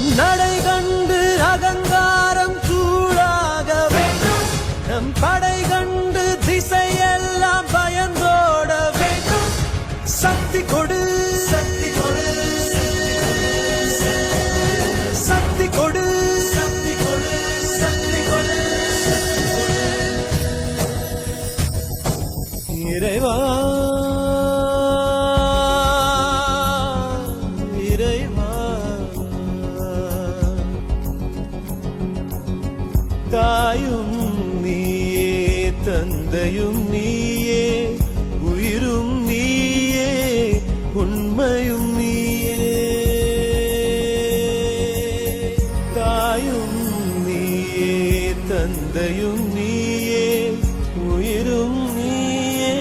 நம் நடை கண்டு அகங்காரம் சூடாக வேண்டும். நம் படை கண்டு திசையெல்லாம் பயந்தோட வேண்டும். சக்தி கொடு. சக்தி கொடு. சக்தி கொடு. இறைவா தாயும் நீயே தந்தையும் நீயே உயிரும் நீயே உண்மையும் நீயே. தாயும் நீயே தந்தையும் நீயே உயிரும் நீயே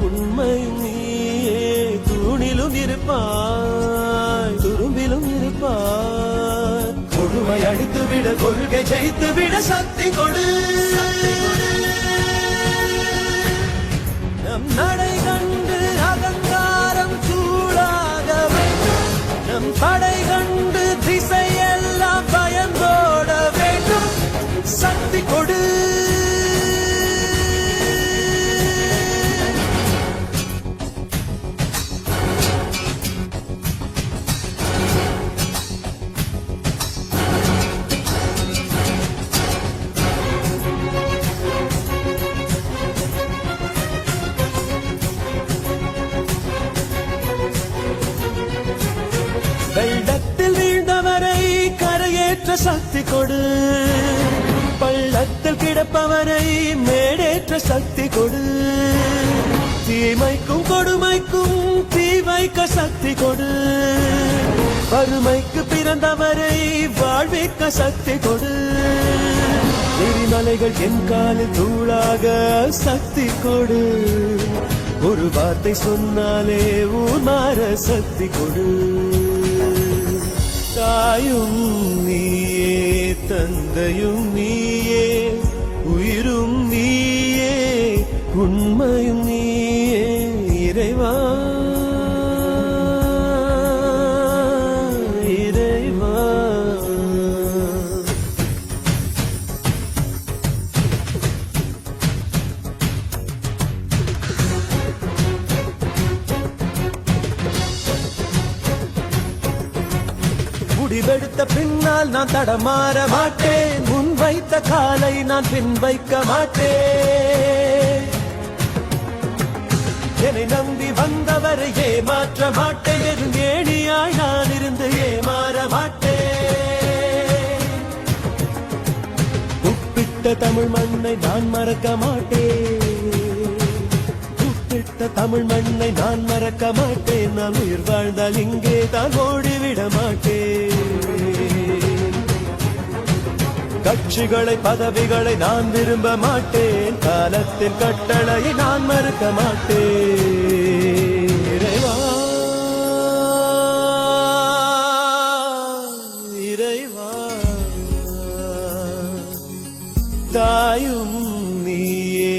உண்மையும் நீயே. தூணிலும் இருப்பாய் துரும்பிலும் இருப்பாய். கொடுமை விட கொள்கை ஜெயித்து விட சக்தி கொடு. கரையேற்ற சக்தி கொடு. பள்ளத்தில் கிடப்பவரை மேடேற்ற சக்தி கொடு. தீமைக்கும் கொடுமைக்கும் தீ வைக்க சக்தி கொடு. வறுமைக்கு பிறந்தவரை வாழ்விக்க சக்தி கொடு. எரிமலைகள் என் காலு தூளாக சக்தி கொடு. ஒரு வார்த்தை சொன்னாலே ஊர் சக்தி கொடு. தாயும் தந்தையும் நீயே உயிரும் நீயே உண்மையும் நீயே இறைவா. முடிவெடுத்த பின்னால் நான் தடமாற மாட்டேன். முன் வைத்த காலை நான் பின் வைக்க மாட்டேன். என்னை நம்பி வந்தவரை ஏமாற்ற மாட்டேன். வெறும் ஏணியாய் நான் இருந்து ஏமாற மாட்டேன். உப்பிட்ட தமிழ் மண்ணை நான் மறக்க மாட்டேன். உப்பிட்ட தமிழ் மண்ணை நான் மறக்க மாட்டேன். நான் உயிர் வாழ்ந்தால் இங்கே தான் ஓடி கட்சிகளை பதவிகளை நான் விரும்ப மாட்டேன். காலத்தின் கட்டளையை நான் மறுக்க மாட்டேன். இறைவா இறைவா தாயும் நீயே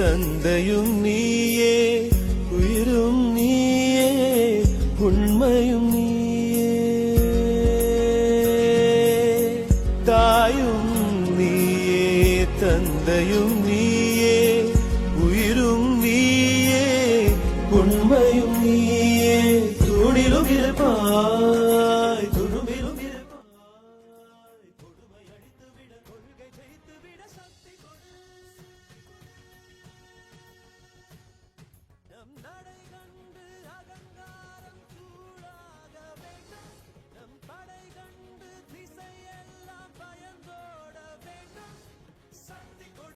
தந்தையும் நீயே உயிரும் நீயே உண்மையும் நீயே. தாயும் தந்தையும் நீயே உயிரும் நீயே உண்மையும் நீயே தூணிலும் இருப்பாய்